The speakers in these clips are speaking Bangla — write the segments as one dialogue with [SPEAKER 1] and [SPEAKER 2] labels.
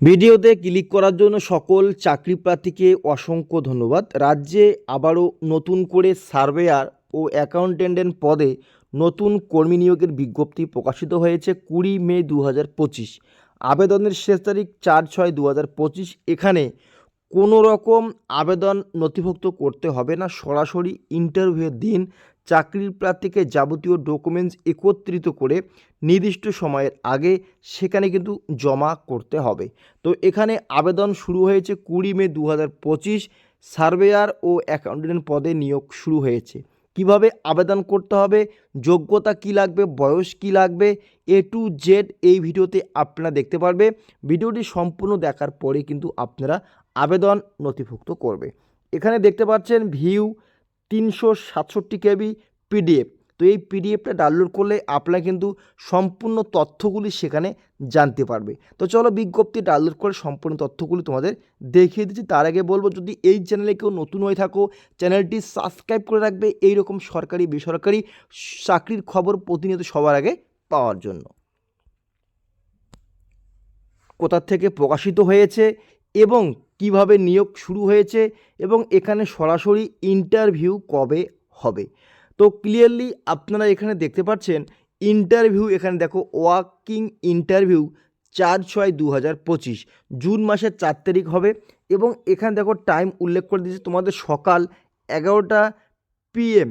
[SPEAKER 1] ভিডিওতে ক্লিক করার জন্য সকল চাকরি প্রার্থীকে অসংখ্য ধন্যবাদ। রাজ্যে আবারও নতুন করে সার্ভেয়ার ও অ্যাকাউন্টেন্টেন্ট পদে নতুন কর্মী নিয়োগের বিজ্ঞপ্তি প্রকাশিত হয়েছে কুড়ি মে দু হাজার পঁচিশ। আবেদনের শেষ তারিখ চার ছয় দু পঁচিশ। এখানে কোনো রকম আবেদন নথিভুক্ত করতে হবে না। সরাসরি ইন্টারভিউয়ের দিন চাকরির প্রার্থীকে যাবতীয় ডকুমেন্টস একত্রিত করে নির্দিষ্ট সময়ের আগে সেখানে কিন্তু জমা করতে হবে। তো এখানে আবেদন শুরু হয়েছে কুড়ি মে দু হাজার পঁচিশ। সার্ভেয়ার ও অ্যাকাউন্টেন্ট পদে নিয়োগ শুরু হয়েছে। কীভাবে আবেদন করতে হবে? যোগ্যতা কি লাগবে? বয়স কি লাগবে? এ টু জেড এই ভিডিওতে আপনারা দেখতে পারবে। ভিডিওটি সম্পূর্ণ দেখার পরে কিন্তু আপনারা আবেদন নথিভুক্ত করবে। এখানে দেখতে পাচ্ছেন ভিউ তিনশো সাতষট্টি কেবি পিডিএফ। তো এই পিডিএফটা ডাউনলোড করলে আপনারা কিন্তু সম্পূর্ণ তথ্যগুলি সেখানে জানতে পারবে। তো চলো বিজ্ঞপ্তি ডাউনলোড করে সম্পূর্ণ তথ্যগুলি তোমাদের দেখিয়ে দিচ্ছি। তার আগে বলব, যদি এই চ্যানেলে কেউ নতুন হয়ে থাকো, চ্যানেলটি সাবস্ক্রাইব করে রাখবে এই রকম সরকারি, বেসরকারি চাকরির খবর প্রতিনিয়ত সবার আগে পাওয়ার জন্য। কোথা থেকে প্রকাশিত হয়েছে এবং কীভাবে নিয়োগ শুরু হয়েছে এবং এখানে সরাসরি ইন্টারভিউ কবে হবে। তো ক্লিয়ারলি আপনারা এখানে দেখতে পাচ্ছেন ইন্টারভিউ এখানে দেখো ওয়াকিং ইন্টারভিউ চার ছয় দু হাজার পঁচিশ, জুন মাসের চার তারিখ হবে এবং এখানে দেখো টাইম উল্লেখ করে দিয়েছে তোমাদের সকাল এগারোটা পিএম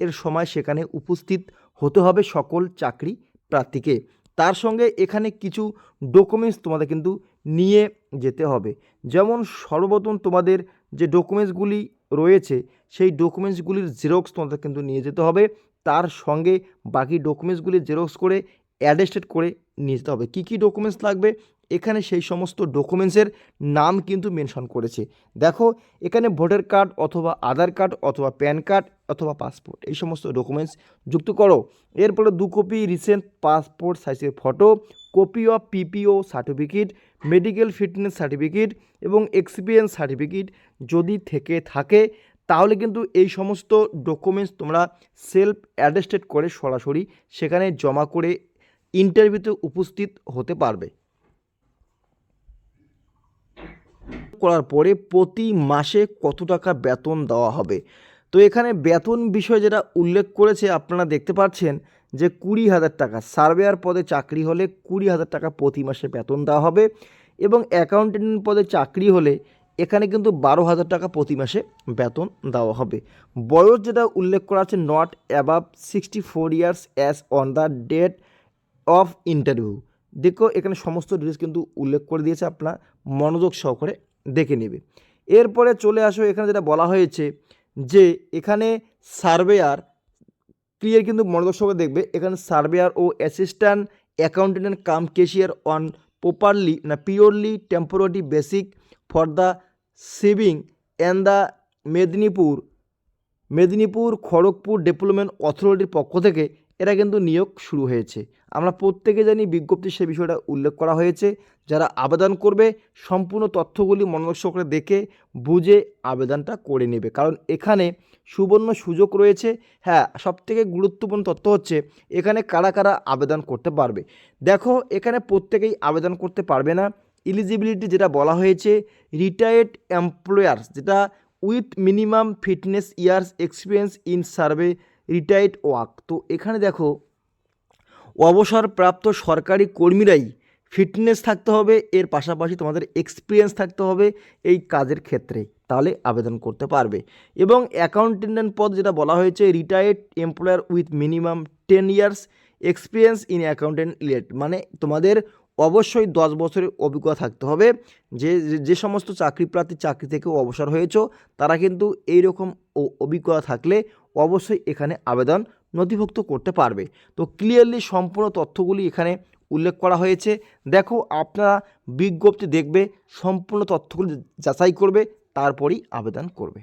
[SPEAKER 1] এর সময় সেখানে উপস্থিত হতে হবে সকল চাকরি প্রার্থীকে। তার সঙ্গে এখানে কিছু ডকুমেন্টস তোমাদের কিন্তু নিয়ে যেতে হবে। যেমন সর্বপ্রথম তোমাদের যে ডকুমেন্টসগুলি রয়েছে, সেই ডকুমেন্টসগুলির জেরক্স তোমাদের কিন্তু নিয়ে যেতে হবে। তার সঙ্গে বাকি ডকুমেন্টসগুলি জেরক্স করে অ্যাডেস্টেড করে নিয়ে যেতে হবে। কী কী ডকুমেন্টস লাগবে? এখানে সেই সমস্ত ডকুমেন্টসের নাম কিন্তু মেনশন করেছে। দেখো, এখানে ভোটার কার্ড অথবা আধার কার্ড অথবা প্যান কার্ড অথবা পাসপোর্ট এই সমস্ত ডকুমেন্টস যুক্ত করো। এরপরে দু কপি রিসেন্ট পাসপোর্ট সাইজের photo copy of PPO certificate, medical fitness certificate এবং এক্সপিরিয়েন্স সার্টিফিকেট যদি থেকে থাকে, তাহলে কিন্তু এই সমস্ত ডকুমেন্টস তোমরা সেলফ অ্যাডেস্টেড করে সরাসরি সেখানে জমা করে ইন্টারভিউতে উপস্থিত হতে পারবে। করার পরে প্রতি মাসে কত টাকা বেতন দেওয়া হবে? তো এখানে বেতন বিষয় যেটা উল্লেখ করেছে, আপনারা দেখতে পাচ্ছেন যে কুড়ি হাজার টাকা। সার্ভেয়ার পদে চাকরি হলে কুড়ি হাজার টাকা প্রতি মাসে বেতন দেওয়া হবে এবং অ্যাকাউন্টেন্ট পদে চাকরি হলে এখানে কিন্তু বারো হাজার টাকা প্রতি মাসে বেতন দেওয়া হবে। বয়স যেটা উল্লেখ করা আছে not above sixty four years as on the date of interview দেখো, এখানে সমস্ত ডিটেলস কিন্তু উল্লেখ করে দিয়েছে, আপনার মনোযোগ সহকারে দেখে নেবে। এরপরে চলে আসো, এখানে যেটা বলা হয়েছে যে এখানে সার্ভেয়ার ক্লিয়ার কিন্তু মনোদর্শক দেখবে, এখানে surveyor O assistant accountant cum cashier on properly না purely temporary basic for the saving and the Medinipur Medinipur Kharagpur development অথরিটির পক্ষ থেকে এরা কিন্তু নিয়োগ শুরু হয়েছে। আমরা প্রত্যেকে জানি বিজ্ঞপ্তি সে বিষয়টা উল্লেখ করা হয়েছে। যারা আবেদন করবে, সম্পূর্ণ তথ্যগুলি মনোযোগ দেখে বুঝে আবেদনটা করে নেবে। কারণ এখানে সুবর্ণ সুযোগ রয়েছে। হ্যাঁ সবথেকে গুরুত্বপূর্ণ তথ্য হচ্ছে, এখানে কারা কারা আবেদন করতে পারবে? দেখো, এখানে প্রত্যেকেই আবেদন করতে পারবে না। ইলিজিবিলিটি যেটা বলা হয়েছে রিটায়ার্ড এমপ্লয়ার্স যেটা with minimum fitness years experience in survey retired walk. তো এখানে দেখো, অবসরপ্রাপ্ত সরকারি কর্মীরাই ফিটনেস থাকতে হবে, এর পাশাপাশি তোমাদের এক্সপিরিয়েন্স থাকতে হবে এই কাজের ক্ষেত্রে, তাহলে আবেদন করতে পারবে। এবং অ্যাকাউন্টেন্ট পদ যেটা বলা হয়েছে retired employer with minimum ten years experience in accountant relate মানে তোমাদের অবশ্যই দশ বছরের অভিজ্ঞতা থাকতে হবে, যে, যে- সমস্ত চাকরি প্রার্থী চাকরি থেকে অবসর হয়েছো, তারা কিন্তু এই রকম অভিজ্ঞতা থাকলে অবশ্যই এখানে আবেদন নথিভুক্ত করতে পারবে। তো ক্লিয়ারলি সম্পূর্ণ তথ্যগুলি এখানে উল্লেখ করা হয়েছে। দেখো, আপনারা বিজ্ঞপ্তি দেখবে, সম্পূর্ণ তথ্যগুলি যাচাই করবে, তারপরেই আবেদন করবে।